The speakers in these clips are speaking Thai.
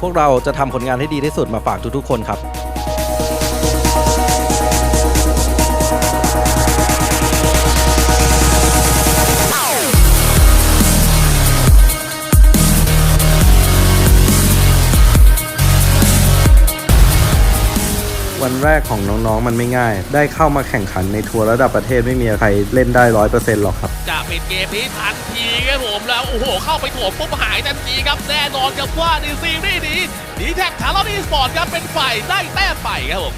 พวกเราจะทำผลงานให้ดีที่สุดมาฝากทุกๆคนครับ วันแรกของน้องๆ มันไม่ง่าย ได้เข้ามาแข่งขันในทัวร์ระดับประเทศไม่มีใครเล่นได้ร้อยเปอร์เซ็นต์หรอกครับ จะปิดเกมนี้ทันทีครับผมแล้ว โอ้โห เข้าไปโถมปุ๊บหายทันทีครับ แน่นอนครับว่าในซีรีส์นี้ดีแท็กทารอนอีสปอร์ตครับเป็นฝ่ายได้แต้มไปครับผม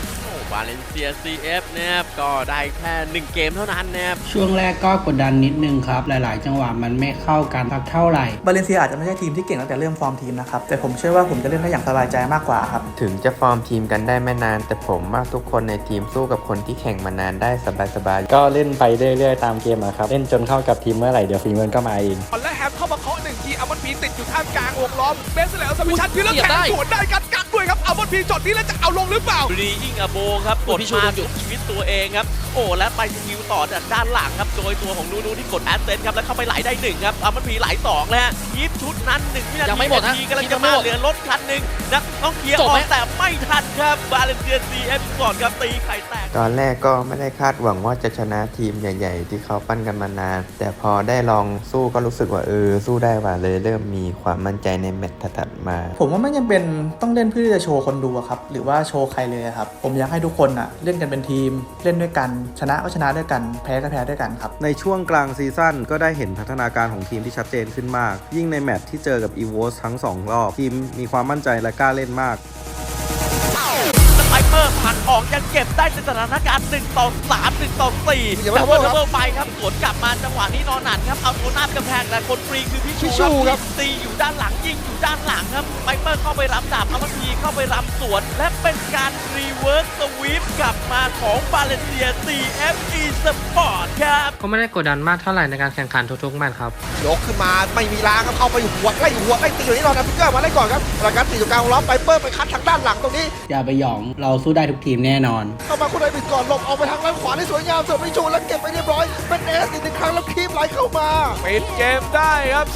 วาเลนเซีย CF นะครับก็ได้แค่ 1 เกมเท่านั้นนะครับช่วงแรกก็กดดันนิดนึงครับ หลาย ๆ จังหวะมันไม่เข้ากันสักเท่าไหร่ บาเลนเซียอาจจะไม่ใช่ทีมที่เก่งตั้งแต่เริ่มฟอร์มทีมนะครับ แต่ผมเชื่อว่าผมจะเล่นได้อย่างสบายใจมากกว่าครับ ถึงจะฟอร์มทีมกันได้ไม่นาน แต่ผมว่าทุกคนในทีมสู้กับคนที่แข่งมานานได้สบายๆก็เล่นไปเรื่อยๆตามเกมอะครับเล่นจนเข้ากับทีมเมื่อไหร่เดี๋ยวฝีมือก็มาเอง และแฮ มเข้ามาเคาะหนึ่งทีอัลมอนพีติดอยู่ท่ามกลางวงล้อมเบสแล้วสมิชันคือแล้วเหยียบแข่ได้งสวนได้กันกักด้วยครับอัลมอนพีจอดนี้แล้วจะเอาลงหรือเปล่ารีอิงอโบครับกดพี่ชูมาโดนหยุสุดดชีวิตตัวเองครับ โอ้และไปคิวต่อจากด้านหลังครับโดยตัวของนูนูที่กดแอสเซนครับแล้วเข้าไปไหลได้หนึ่งครับเอามันผีไหลสองแล้วฮะยิบชุดนั้นหนึ่งวินายังทีไม่หมดฮะนาทีกำลังยัจะงไม่มาหมดเหลือรถคันหนึ่งนะต้องเคลียร์จอบอไหมกแต่ไม่ทันครับบาเลนเซียซีเอฟก่อนครับตีไข่แตกตอนแรกก็ไม่ได้คาดหวังว่าจะชนะทีมใหญ่ ๆ ที่เขาปั้นกันมานาน แต่พอได้ลองสู้ก็รู้สึกว่าเออสู้ได้ว่าเลยเริ่มมีความมั่นใจในแมตช์ถัดๆมา ผมว่าไม่จำเป็นต้องเล่นเพื่อที่จะโชว์คนดูอะครับหรือว่าโชว์ใครเลยอะครับผมอยากให้ทุกคนอะเล่นกันเป็นทีม เล่นด้วยกัน ชนะก็ชนะด้วยกัน แพ้ก็แพ้ด้วยกันครับ ในช่วงกลางซีซั่นก็ได้เห็นพัฒนาการของทีมที่ชัดเจนขึ้นมาก ยิ่งในแมตช์ที่เจอกับอีเวสทั้ง 2 รอบทีมมีความมั่นใจและกล้าเล่นมาก เปอร์ผ่านออกยังเก็บได้ในสถานการณ์1ต่อ3 1ต่อ4อย่ามาแต่ทำเบิว่าลครับเบิลไปครับสวนกลับมาจังหวะนี้นอนหนันครับเอาตัวหน้ากำแพงแต่คนฟรีคือพี่ชูชครับตีอยู่ด้านหลังยิงอยู่ด้านหลังครับไมเปอร์เข้าไปรับดาบอามันทีเข้าไปรับสวน และเป็นการรีเวิร์สสวีปกลับมาของบาเลเซีย CFE Sport ครับก็ไม่ได้กดดันมากเท่าไหร่ในการแข่งขันทุกๆแมตช์ครับยกขึ้นมาไม่มีล้างครับเข้าไปหัวไล่หัวไล่ตีอยู่นี่นอนนะพิกเกอร์มาได้ก่อนครับรายการตีอยู่กลางล้อมไปเปิ้ลไปคัดทางด้านหลังตรงนี้อย่าไปหยองเราสู้ได้ทุกทีมแน่นอน เข้ามาคนใดปิดก่อนหลบออกไปทางด้านขวาได้สวยงามเสิร์ฟไปชูแล้วเก็บไปเรียบร้อยเป็นเอสอีกหนึ่งครั้งแล้วคีบไหลเข้ามาปิดเกมได้ครับ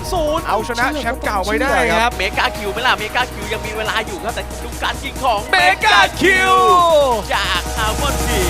3-0 เอาชนะแชมป์เก่าไว้ได้ครับเมกาคิวไหมล่ะเมกาคิวยังมีเวลาอยู่ครับแต่ดูการยิงของเมกาคิวจากอาร์มอนที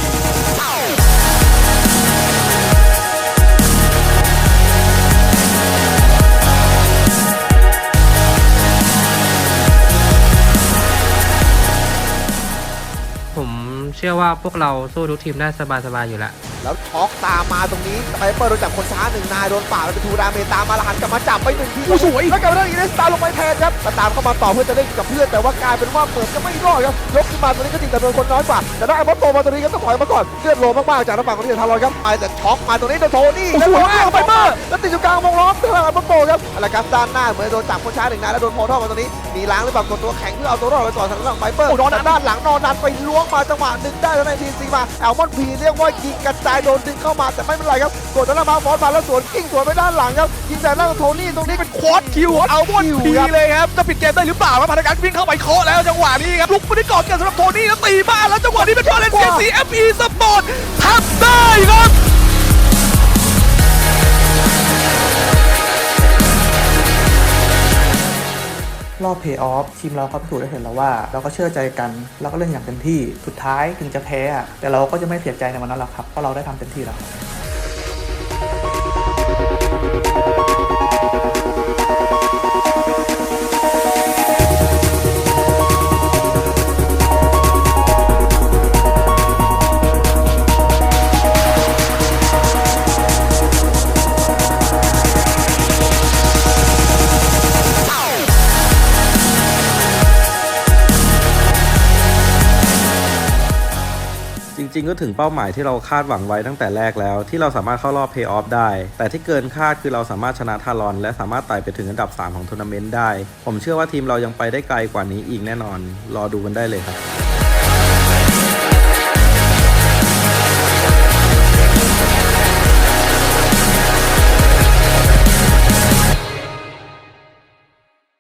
ผมเชื่อว่าพวกเราสู้ทุกทีมได้สบายๆอยู่แล้วแล้วช็อกตามมาตรงนี้ไปเปิดโดนจับคนช้าหนึ่งนายโดนป่าดแล้วเป็นทูดาเมตามมาแล้วหันกลับมาจับไปหนึ่งทีสวยแล้วกลับมาได้อีเนสตาลงไปแทนครับแล้วตามเข้ามาต่อเพื่อจะเล่นกับเพื่อนแต่ว่ากลายเป็นว่าเปิดจะไม่รอดครับยกขึ้นมาตรงนี้ก็จริงแต่โดนคนน้อยกว่าแต่ได้อัลโตมาตรงนี้ก็ต้องถอยมาก่อนเลือดโลมากๆจากทางฝั่งของทีมทารอนครับไปแต่ช็อกมาตรงนี้โดนโทนี่แล้วโดนเอาไปเปิดแล้วติดอยู่กลางวงล้อมทางอัลโตครับอะไรครับด้านหน้าเหมือนโดนจับคนช้าหนึ่งนายแล้วโดนพอท่อมาตรงนี้มีล้างหรือเปล่ากดตัวแข็งเพื่อเอาตัวรอดไปก่อนทางฝั่งไบเปอร์ด้านหลังนอนนันไปล้วงมาจังหวะหนึ่งได้แล้วในทีซีมาแอลมอนพีเรียกว่ายิงกระจายโดนดึงเข้ามาแต่ไม่เป็นไรครับกดด้านหน้ามาฟอสมาแล้วสวนกิ้งสวนไปด้านหลังครับยิงแต่หน้าโทนี่ตรงนี้เป็นควอตคิวแอลมอนพีเลยครับจะปิดเกมได้หรือเปล่าครับพนักงานวิ่งเข้าไปเคาะแล้วจังหวะนี้ครับลุกไม่ได้ก่อนกันสำหรับโทนี่แล้วตีบ้านแล้วจังหวะนี้เป็นบาเลนเซียซีเอฟอีสปอร์ตทำได้ รอบเพย์ออฟทีมเราเขาพิสูจน์ได้เห็นแล้วว่า เราก็เชื่อใจกันเราก็เล่นอย่างเต็มที่สุดท้ายถึงจะแพ้แต่เราก็จะไม่เสียใจในวันนั้นหรอกครับเพราะเราได้ทำเต็มที่แล้ว ริง ๆ ก็ถึงเป้าหมายที่เราคาดหวังไว้ตั้งแต่แรกแล้ว ที่เราสามารถเข้ารอบเพย์ออฟได้ แต่ที่เกินคาดคือเราสามารถชนะทารอน และสามารถไต่ไปถึงอันดับ 3 ของทัวร์นาเมนต์ได้ ผมเชื่อว่าทีมเรายังไปได้ไกลกว่านี้อีกแน่นอน รอดูกันได้เลยครับ